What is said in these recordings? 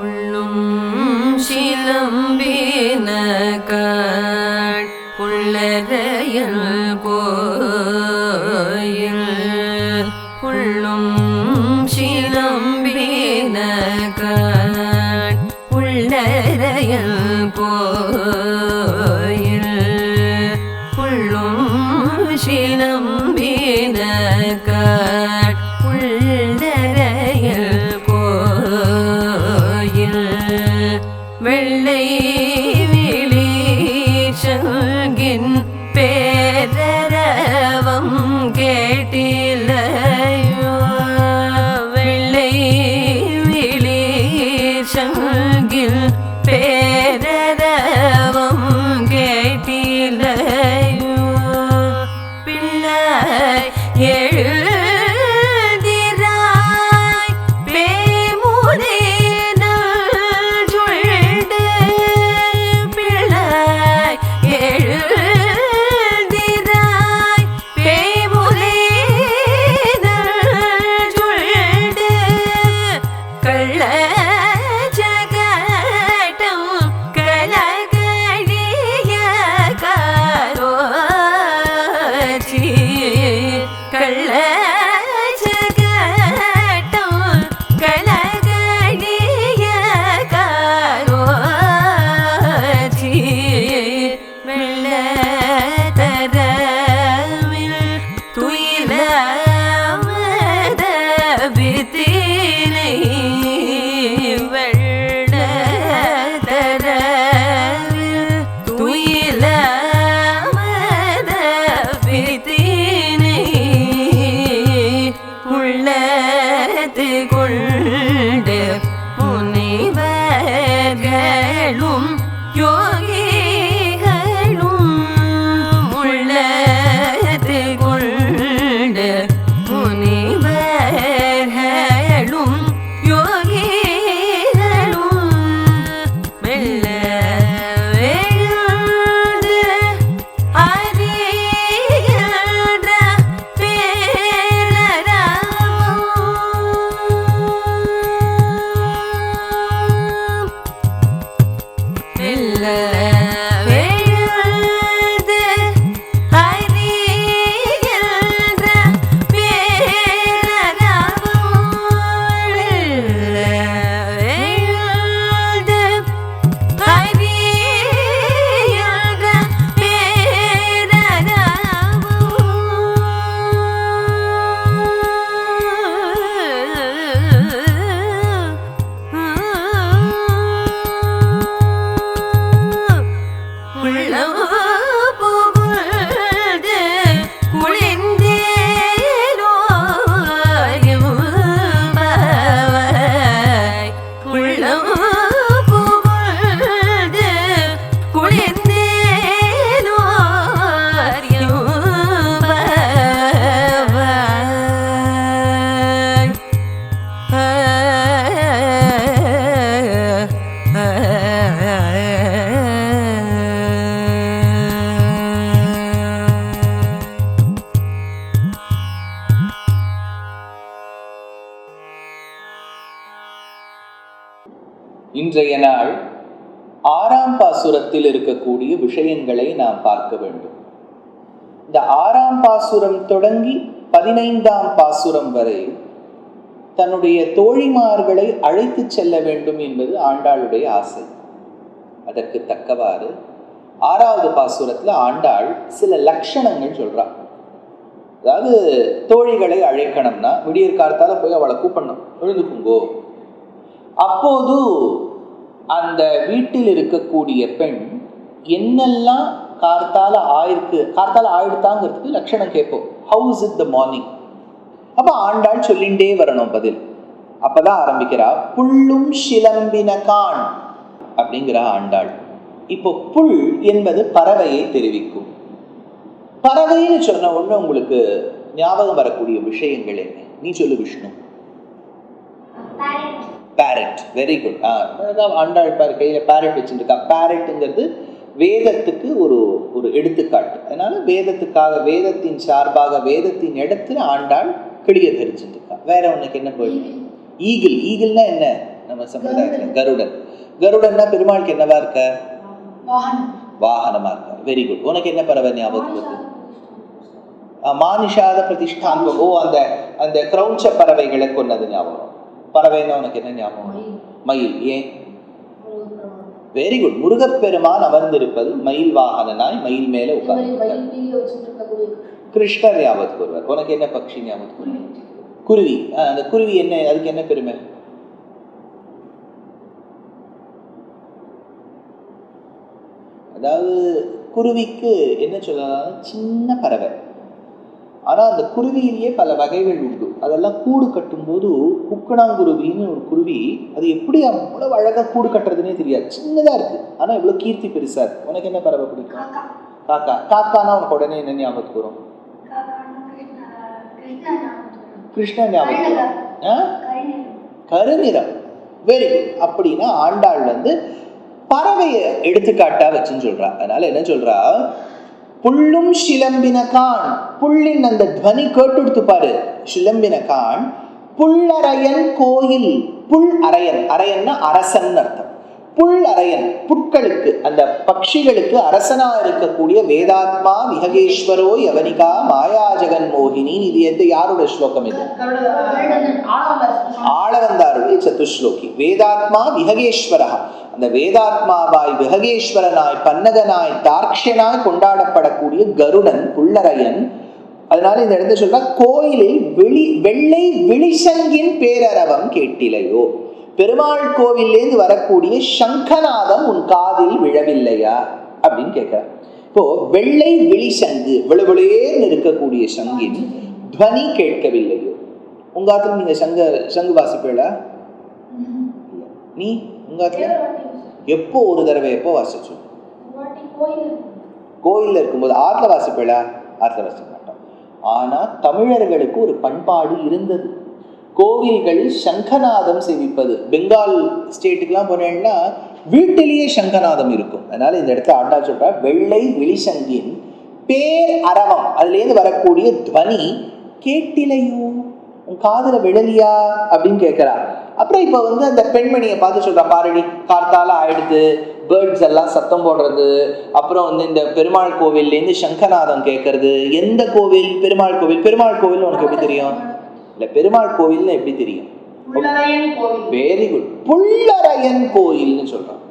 உள்ளும் சிலம்பின இன்றைய நாள் ஆறாம் பாசுரத்தில் இருக்கக்கூடிய விஷயங்களை நாம் பார்க்க வேண்டும். இந்த ஆறாம் பாசுரம் தொடங்கி பதினைந்தாம் பாசுரம் வரை தன்னுடைய தோழிமார்களை அழைத்து செல்ல வேண்டும் என்பது ஆண்டாளுடைய ஆசை. அதற்கு தக்கவாறு ஆறாவது பாசுரத்தில் ஆண்டாள் சில லட்சணங்கள் சொல்றா. அதாவது தோழிகளை அழைக்கணும்னா விடியற் காலத்தால போய் அவளை கூப்பிடணும். எழுந்துக்குங்கோ. அப்போது அந்த வீட்டில் இருக்கக்கூடிய பெண் என்னெல்லாம் கார்த்தால ஆயிருக்கு கார்த்தால ஆயிடுத்தாங்கிறதுக்கு லட்சணம் கேட்போம். ஹவுஸ் இட் த மார்னிங் அப்போ ஆண்டாள் சொல்லிண்டே வரணும் பதில். அப்பதான் ஆரம்பிக்கிறா புல்லும் சிலம்பின கான் அப்படிங்கிறா ஆண்டாள். இப்போ புல் என்பது பறவையை தெரிவிக்கும். பறவைன்னு சொன்ன ஒன்று உங்களுக்கு ஞாபகம் வரக்கூடிய விஷயங்கள் என்ன? நீ சொல்லு Vishnu. Parrot very good Andal பாரு கையில் பேரட் வச்சுருக்கா. பேரட்டுங்கிறது வேதத்துக்கு ஒரு ஒரு எடுத்துக்காட்டு. அதனால வேதத்துக்காக வேதத்தின் சார்பாக வேதத்தின் இடத்துல ஆண்டாள் கிளிய தரிச்சுட்டு இருக்கா வேற உனக்கு என்ன போயிடுது ஈகிள் ஈகிள்னா என்ன? நம்ம சம்பிரதாயத்தில் கருடன். கருடன்னா பெருமாளுக்கு என்னவா இருக்க? வாகனமா. இருக்க. வெரி குட் உனக்கு என்ன பறவை அஹ் மானிஷாத பிரதிஷ்டாந்தம் ஓ அந்த அந்த கிரௌஞ்ச பறவைகளை கொன்னது ஞாபகம். பறவைன்னா உனக்கு என்ன ஞாபகம்? மயில். ஏன்? வெரி குட் முருகப்பெருமான் அமர்ந்திருப்பது மயில் வாகனனாய் மயில் மேல உட்கார்ந்து கிருஷ்ணர் ஞாபகத்துக்கு வருவார். உனக்கு என்ன பக்ஷி ஞாபகத்துக்கு குருவி. அந்த குருவி என்ன அதுக்கு என்ன பெருமை? அதாவது குருவிக்கு என்ன சொல்லலாம்? சின்ன பறவை. ஆனால் அந்த குருவியிலேயே பல வகைகள் உண்டு. அதெல்லாம் கூடு கட்டும்போது குக்கணாங்குருவின்னு ஒரு குருவி அது எப்படி அவ்வளோ அழகாக கூடு கட்டுறதுனே தெரியாது. சின்னதாக இருக்குது ஆனால் எவ்வளோ கீர்த்தி பெருசாக இருக்கு. உனக்கு என்ன பறவை பிடிக்கும்? காக்கா. காக்கானா உனக்கு உடனே என்ன ஞாபகத்துக்கு வரும்? வரும். ஆ? கருநிறம். வெரி குட் அப்படின்னா ஆண்டாள் வந்து பறவையை எடுத்துக்காட்டா வச்சுன்னு சொல்றா. அதனால என்ன சொல்றா? புல்லும் சிலம்பின கான் புல்லின் அந்த துவனி கேட்டுடுத்து பாரு. சிலம்பின கான் புல்லரையன் கோயில். புல் அரையன் அரையன்னா அரசன் அர்த்தம். புல் அரையன் புட்களுக்கு அந்த பட்சிகளுக்கு அரசனா இருக்கக்கூடிய வேதாத்மா விஹகேஸ்வரோ யவனிகா மாயா ஜெகன் மோகினி. இது எந்த யாரோட ஸ்லோகம் இது? ஆளவந்தாருடைய சதுஸ்லோகி வேதாத்மா விஹகேஸ்வரா அந்த வேதாத்மாவாய் விஹகேஸ்வரனாய் பன்னகனாய் தார்க்ஷனாய் கொண்டாடப்படக்கூடிய கருடன் புல்லரையன் அதனால இந்த இடத்துல சொல்றா கோயிலில் வெளி வெள்ளை விழிசங்கின் பேரரவம் கேட்டிலையோ? பெருமாள் கோவில்லேருந்து வரக்கூடிய சங்கநாதம் உன் காதில் விழவில்லையா? அப்படின்னு கேட்கிறார் இப்போ வெள்ளை விழிசங்கு விழுவிளேன்னு இருக்கக்கூடிய சங்கின் துவனி கேட்கவில்லையோ? உங்க ஆத்துல நீங்க சங்க சங்கு வாசிப்பீளா நீ உங்க ஆத்துல எப்போ ஒரு தடவை எப்போ வாசிச்சோம் கோயில்ல இருக்கும்போது ஆத்துல வாசிப்பீளா ஆத்துல வாசிக்க மாட்டோம். ஆனா தமிழர்களுக்கு ஒரு பண்பாடு இருந்தது. கோவில்களில் சங்கநாதம் சேவிப்பது பெங்கால் ஸ்டேட்டுக்கெல்லாம் போனேன்னா வீட்டிலேயே சங்கநாதம் இருக்கும். அதனால இந்த இடத்துல ஆண்டா சொல்றா வெள்ளை வெளிசங்கின் பேர் அரவம். அதுலேருந்து வரக்கூடிய துவனி கேட்டிலையோ உன் காதுல விழலியா? அப்படின்னு கேட்கிறா அப்புறம் இப்போ வந்து அந்த பெண்மணியை பார்த்து சொல்றா பாரடி கார்த்தால ஆயிடுது பேர்ட்ஸ் எல்லாம் சத்தம் போடுறது அப்புறம் வந்து இந்த பெருமாள் கோவில்லேருந்து சங்கநாதம் கேட்கறது எந்த கோவில்? பெருமாள் கோவில் பெருமாள் கோவில் உனக்கு எப்படி தெரியும்? இல்லை பெருமாள் கோவில்னு எப்படி தெரியும்? வெரி குட் புல்லரையன் கோயில்னு சொல்றான்.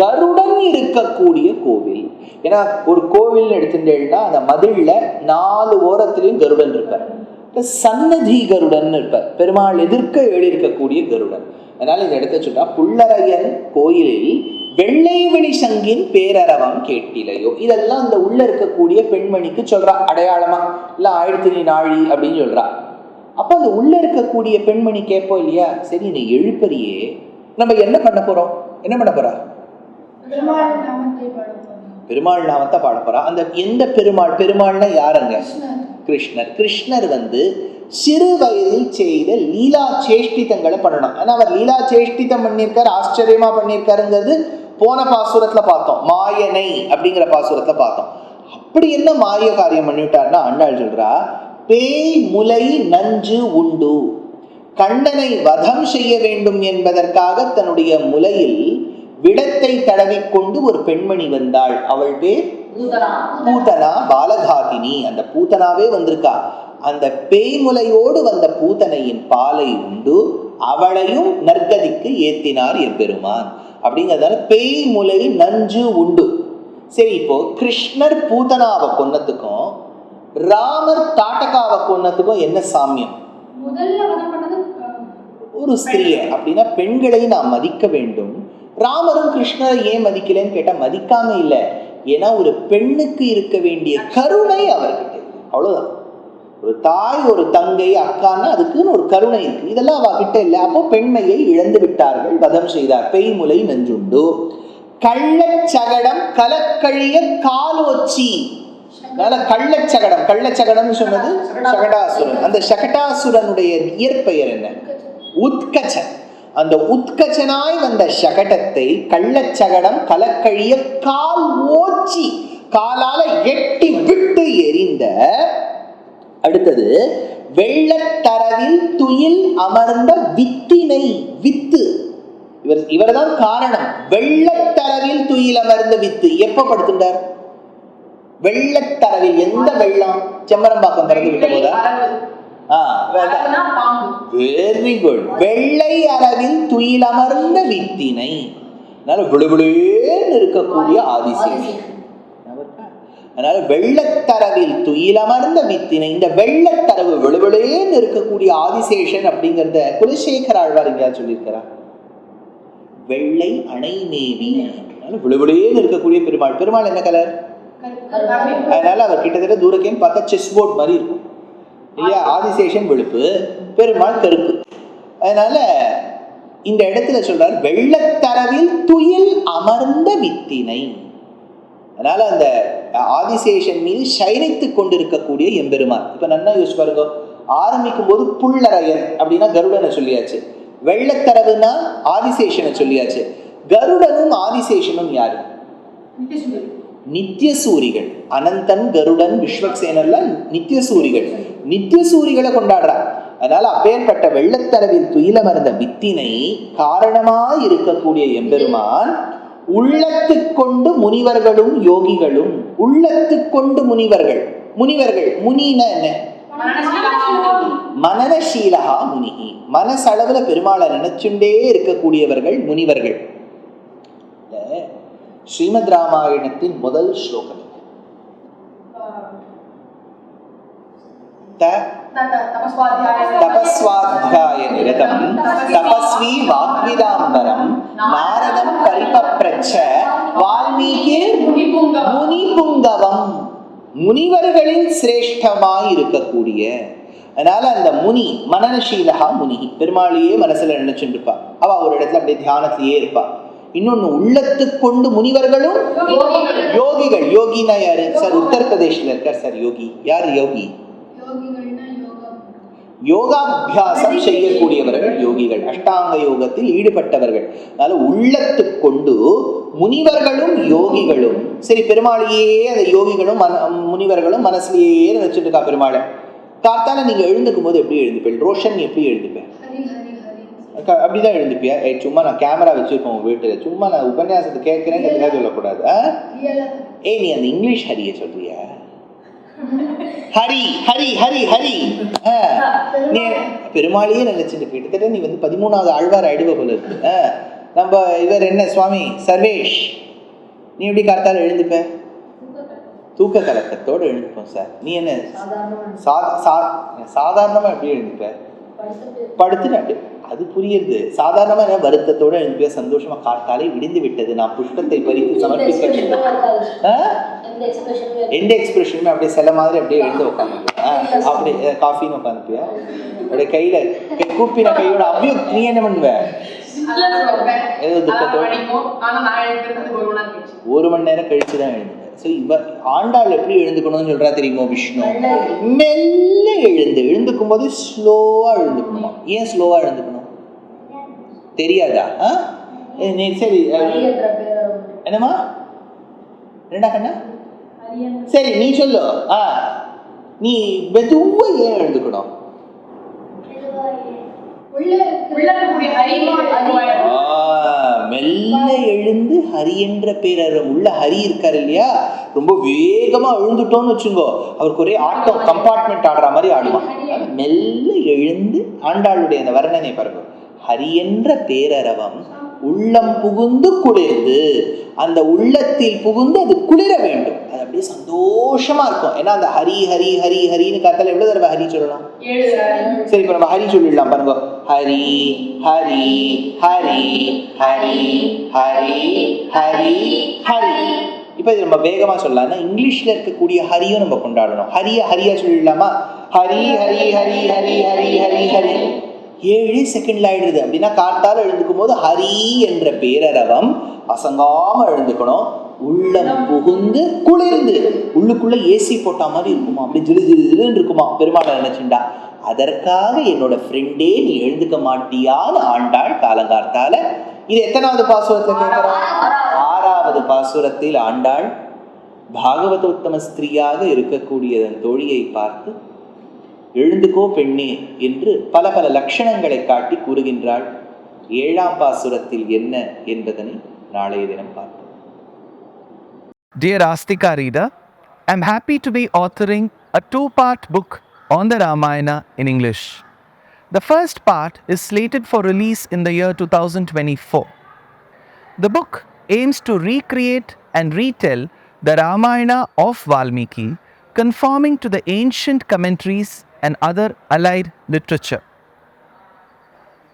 கருடன் இருக்கக்கூடிய கோவில். ஏன்னா ஒரு கோவில்னு எடுத்துட்டேன்னா அந்த மதில்ல நாலு ஓரத்திலையும் கருடன் இருப்பார். சன்னதி கருடன் இருப்பார் பெருமாள் எதிர்க்க ஏறி இருக்கக்கூடிய கருடன். அதனால இந்த இடத்த சொல்றா புல்லரையன் கோயிலில் வெள்ளை வெளி சங்கின் பேரரவம் கேட்டிலையோ. இதெல்லாம் அந்த உள்ள இருக்கக்கூடிய பெண்மணிக்கு சொல்றா அடையாளமா? இல்ல ஆயிரத்தி நீ நாழி அப்படின்னு சொல்றா. அப்போ அந்த உள்ள இருக்கக்கூடிய பெண்மணி கேட்போம் இல்லையா? சரி நீ எழுப்பறியே. நம்ம என்ன பண்ண போறோம்? என்ன பண்ண போறா? பெருமாள் நாமத்தை பாட போறா. அந்த எந்த பெருமாள்? பெருமாள்னா யாருங்க? கிருஷ்ணர். கிருஷ்ணர் வந்து சிறு வயதில் செய்த லீலா சேஷ்டிதங்களை பண்ணணும். ஏன்னா அவர் லீலா சேஷ்டிதம் பண்ணியிருக்காரு ஆச்சரியமா பண்ணியிருக்காருங்கிறது போன பாசுரத்துல பார்த்தோம். மாயனை அப்படிங்கிற பாசுரத்தை பார்த்தோம். அப்படி என்ன மாய காரியம் பண்ணிவிட்டார்னா அண்ணாள் சொல்றா பேய் முலை நஞ்சு உண்டு. கண்ணனை வதம் செய்ய வேண்டும் என்பதற்காக தன்னுடைய முலையில் விடத்தை தடவிக்கொண்டு ஒரு பெண்மணி வந்தாள். அவள் பேர் பூதனா? பாலகாதினி அந்த பூதனாவே வந்திருக்கா. அந்த பேய்முலையோடு வந்த பூதனையின் பாலை உண்டு. அவளையும் நற்கதிக்கு ஏத்தினார் எம்பெருமான். அப்படிங்கிறதால பேய்முலை நஞ்சு உண்டு. சரி இப்போ கிருஷ்ணர் பூதனாவை கொன்னதுக்கும் ராமர் தாட்டகாவை கொன்னதுக்கும் என்ன சாமியம்? ஒரு ஸ்திரியை அப்படின்னா பெண்களை நாம் மதிக்க வேண்டும். ராமரும் கிருஷ்ணரை ஏன் மதிக்கலைன்னு கேட்டா மதிக்காம இல்லை. ஏன்னா ஒரு பெண்ணுக்கு இருக்க வேண்டிய கருணை அவர்கிட்ட இருக்கு. அவ்வளவுதான். ஒரு தாய் ஒரு தங்கை அக்கான்னா அதுக்குன்னு ஒரு கருணை இருக்கு. இதெல்லாம் அவகிட்ட இல்லை. அப்போ பெண்மையை இழந்து விட்டார்கள். வதம் செய்தார். பெய்முலை நஞ்சுண்டு. கள்ளச்சகடம் கலக்கழிய காலோச்சி. அதனால கள்ளச்சகடம் கள்ளச்சகடம்னு சொன்னது சகடாசுரன். அந்த சகடாசுரனுடைய இயற்பெயர் என்ன? உத்கச்சன். அந்த உத்கச்சனாய் வந்த சகடத்தை கள்ளச்சகடம் கலக்கழிய கால் ஓச்சி காலால எட்டி விட்டு எறிந்த அடுத்தது வெள்ளத்தரவில் துயில் அமர்ந்த வித்தினை வித்து. இவர் இவர்தான் காரணம். வெள்ளத்தரவில் துயில் அமர்ந்த வித்து. எப்ப படுத்துட்டார்? வெள்ளத்தரவில். எந்த வெள்ளம்? செம்மரம்பாக்கம் திறந்து விட்ட போதா? வெரி குட் வெள்ளை அரவில் துயில் அமர்ந்த வித்தினை. அதனால விழுவிழுன்னு இருக்கக்கூடிய ஆதிசேஷன். அதனால வெள்ளத்தரவில் துயிலமர்ந்த வித்தினை இந்த வெள்ளத்தரவு விழுவிழுன்னு இருக்கக்கூடிய ஆதிசேஷன் அப்படிங்கிறத குலசேகர ஆழ்வார் எங்கேயாவது சொல்லியிருக்கிறார். வெள்ளை அணை மேவி அதனால விழுவிழுன்னு இருக்கக்கூடிய பெருமாள். பெருமாள் என்ன கலர் அதனால அவர் கிட்டத்தட்ட தூரக்கேன்னு பார்த்தா செஸ் போர்ட் மாதிரி இருக்கும். இல்லையா ஆதிசேஷன் வெளுப்பு பெருமாள் கருப்பு. அதனால இந்த இடத்துல சொல்றார் வெள்ளத்தரவில் துயில் அமர்ந்த வித்தினை. அதனால அந்த ஆதிசேஷன் மீது சயனித்து கொண்டிருக்கக்கூடிய எம்பெருமான். இப்ப நன்னா யோசிச்சு பாருங்க ஆரம்பிக்கும் போது புள்ளரையன் அப்படின்னா கருடனை சொல்லியாச்சு. வெள்ளத்தரவுனா ஆதிசேஷனை சொல்லியாச்சு. கருடனும் ஆதிசேஷனும் யாரு? நித்தியசூரிகள். அனந்தன் கருடன் விஸ்வக்சேனர்லாம் நித்திய சூரிகளை கொண்டாடுறார் அதனால அப்பேற்பட்ட வெள்ளத்தரவில் துயிலமர்ந்த வித்தினை காரணமாய் இருக்கக்கூடிய எம்பெருமான் உள்ளத்துக்கொண்டு முனிவர்களும் யோகிகளும் உள்ளத்துக்கொண்டு முனிவர்கள். முனிவர்கள் முனின மனநசீலகா முனிகி. மனசளவுல பெருமாளை நினைச்சுண்டே இருக்கக்கூடியவர்கள் முனிவர்கள். ஸ்ரீமத் ராமாயணத்தின் முதல் ஸ்லோகம் த தபஸ்வாத்தியாய நிரதம் தபஸ்வி வாக்விதாம்பரம் நாரதம் பரிபப்ரச்ச வால்மீகி முனி புங்கவம் முனிவர்களின் சிரேஷ்டமாய் இருக்கக்கூடிய அதனால அந்த முனி மனநசீலகா முனி பெருமாளையே மனசுல நினைச்சுட்டு இருப்பா அவ ஒரு இடத்துல அப்படியே தியானத்திலேயே இருப்பா. இன்னொன்னு உள்ளத்துக் கொண்டு முனிவர்களும் யோகிகள் யோகினா யாரு? சார் உத்தரப்பிரதேஷ்ல இருக்கார் சார் யோகி. யார் யோகி? யோகாபியாசம் செய்யக்கூடியவர்கள் யோகிகள். அஷ்டாங்க யோகத்தில் ஈடுபட்டவர்கள். அதனால உள்ளத்துக் கொண்டு முனிவர்களும் யோகிகளும் சரி பெருமாளையே அந்த யோகிகளும் மன முனிவர்களும் மனசுலயே நினைச்சிட்டு இருக்கா பெருமாளை? கார்த்தால நீங்க எழுந்துக்கும் போது எப்படி எழுந்துப்பேன் ரோஷன் எப்படி எழுந்துப்பேன் அப்படிதான் எழுந்துப்பியா? ஏய் சும்மா நான் கேமரா வச்சிருப்போம் உங்க வீட்டுல. சும்மா நான் உபன்யாசத்தை கேட்கிறேங்கிறதுக்காக சொல்லக்கூடாது? ஏய் நீ அந்த இங்கிலீஷ் ஹரிய சொல்றியா? ஹரி ஹரி ஹரி ஹரி. நீ பெருமாளையே நினைச்சிட்டு கிட்டத்தட்ட நீ வந்து பதிமூணாவது ஆழ்வார் ஆயிடுவ போல இருக்கு. நம்ம இவர் என்ன சுவாமி? சர்வேஷ். நீ எப்படி கார்த்தால எழுந்துப்ப தூக்க கலக்கத்தோடு எழுந்துப்போம் சார். நீ என்ன சா சாதாரணமா எப்படி எழுந்துப்ப படுத்துட்டு. அது புரியுது. சாதாரணமா என்ன வருத்தத்தோட எழுந்துப்பியா சந்தோஷமா காத்தாலே விடிந்து விட்டது. நான் புஷ்பத்தை பறித்து சமர்ப்பிக்க? எந்த எக்ஸ்பிரஷனுமே அப்படியே சில மாதிரி அப்படியே எழுந்து உட்காந்துப்பியா அப்படியே காஃபின்னு உட்காந்துப்பியா அப்படியே கையில கை- கூப்பின கையோட அப்படியே நீ என்ன பண்ணுவ? ஏதோ துக்கத்தோட? ஒரு மணி நேரம் கழிச்சு. தான் எழுந்துங்க ஸோ இவ ஆண்டாள் எப்படி எழுந்துக்கணும்னு சொல்றா தெரியுமோ விஷ்ணு? மெல்ல எழுந்து எழுந்துக்கும் போது ஸ்லோவா எழுந்துக்கணுமா? ஏன் ஸ்லோவா எழுந்துக்கணும்? தெரியாதா? ஆ? ஏ, நீ சரி அஹ், என்னம்மா? ரெண்டா கண்ணா? சரி நீ சொல்லு. ஆ. நீ மெதுவா ஏன் எழுந்துக்கணும். ஆ, மெல்ல எழுந்து ஹரி என்ற பேரறம் உள்ள ஹரி இருக்காரு இல்லையா? ரொம்ப வேகமா எழுந்துட்டோம்னு வச்சுங்கோ. அவருக்கு ஒரே ஆட்டம் கம்பார்ட்மெண்ட் ஆடுற மாதிரி ஆடுவான். மெல்ல எழுந்து ஆண்டாளுடைய அந்த வர்ணனை பாருங்க. ஹரி என்ற பேரரவம். உள்ளம் புகுந்து குளிர்ந்து அந்த உள்ளத்தில் புகுந்து அது குளிர வேண்டும் அது அப்படியே சந்தோஷமா இருக்கும் ஏன்னா அந்த ஹரி ஹரி ஹரி ஹரின்னு காத்தால எவ்வளவு தடவை ஹரி சொல்லணும் சரி இப்போ நம்ம ஹரி சொல்லிடலாம் பாருங்க ஹரி ஹரி ஹரி ஹரி ஹரி ஹரி ஹரி இப்போ இது நம்ம வேகமா சொல்லலாம்னா இங்கிலீஷ்ல இருக்கக்கூடிய ஹரியும் நம்ம கொண்டாடணும் ஹரிய ஹரியா சொல்லிடலாமா ஹரி ஹரி ஹரி ஹரி ஹரி ஹரி ஹரி ஏழு செகண்ட்ல ஆயிடுது. அப்படின்னா காத்தால எழுந்துக்கும் போது ஹரி என்ற பேரரவம் அசங்காம எழுந்துக்கணும். உள்ளம் புகுந்து குளிர்ந்து. உள்ளுக்குள்ள ஏசி போட்ட மாதிரி இருக்குமா? அப்படி ஜிலு ஜிலு ஜிலுன்னு இருக்குமா? பெருமாளை நினைச்சுண்டா அதற்காக என்னோட ஃப்ரெண்டே நீ எழுந்துக்க மாட்டியான்னு ஆண்டாள் காலங்கார்த்தால. இது எத்தனாவது பாசுரத்தை கேட்கிறோம் ஆறாவது. பாசுரத்தில் ஆண்டாள் பாகவத உத்தம ஸ்திரீயாக இருக்கக்கூடிய தன் தோழியை பார்த்து எழுந்துக்கோ பெண்ணே என்று பல பல லட்சணங்களை காட்டி கூறுகின்றாள் ஏழாம் பாசுரத்தில் என்ன என்பதனை நாளைய தினம் பார்ப்போம் Dear Astika reader, I'm happy to be authoring a two part book on the Ramayana in English. The first part is slated for release in the year 2024. The book aims to recreate and retell the Ramayana of Valmiki, conforming to the ancient commentaries and other allied literature.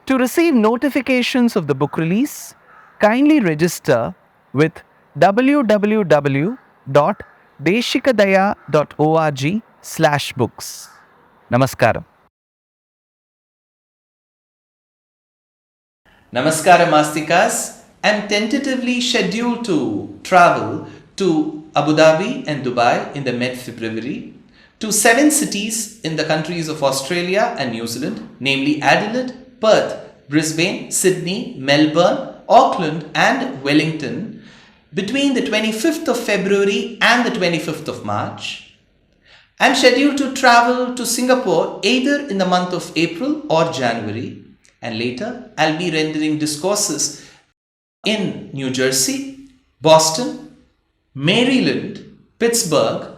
To receive notifications of the book release, kindly register with www.deshikadaya.org slash books. Namaskaram. Namaskaram Mastikas. I'm tentatively scheduled to travel to Abu Dhabi and Dubai in the mid February to seven cities in the countries of Australia and New Zealand, namely Adelaide, Perth, Brisbane, Sydney, Melbourne, Auckland, and Wellington between the 25th of February and the 25th of March. I'm scheduled to travel to Singapore either in the month of April or January, and later I'll be rendering discourses in New Jersey, Boston, Maryland, Pittsburgh,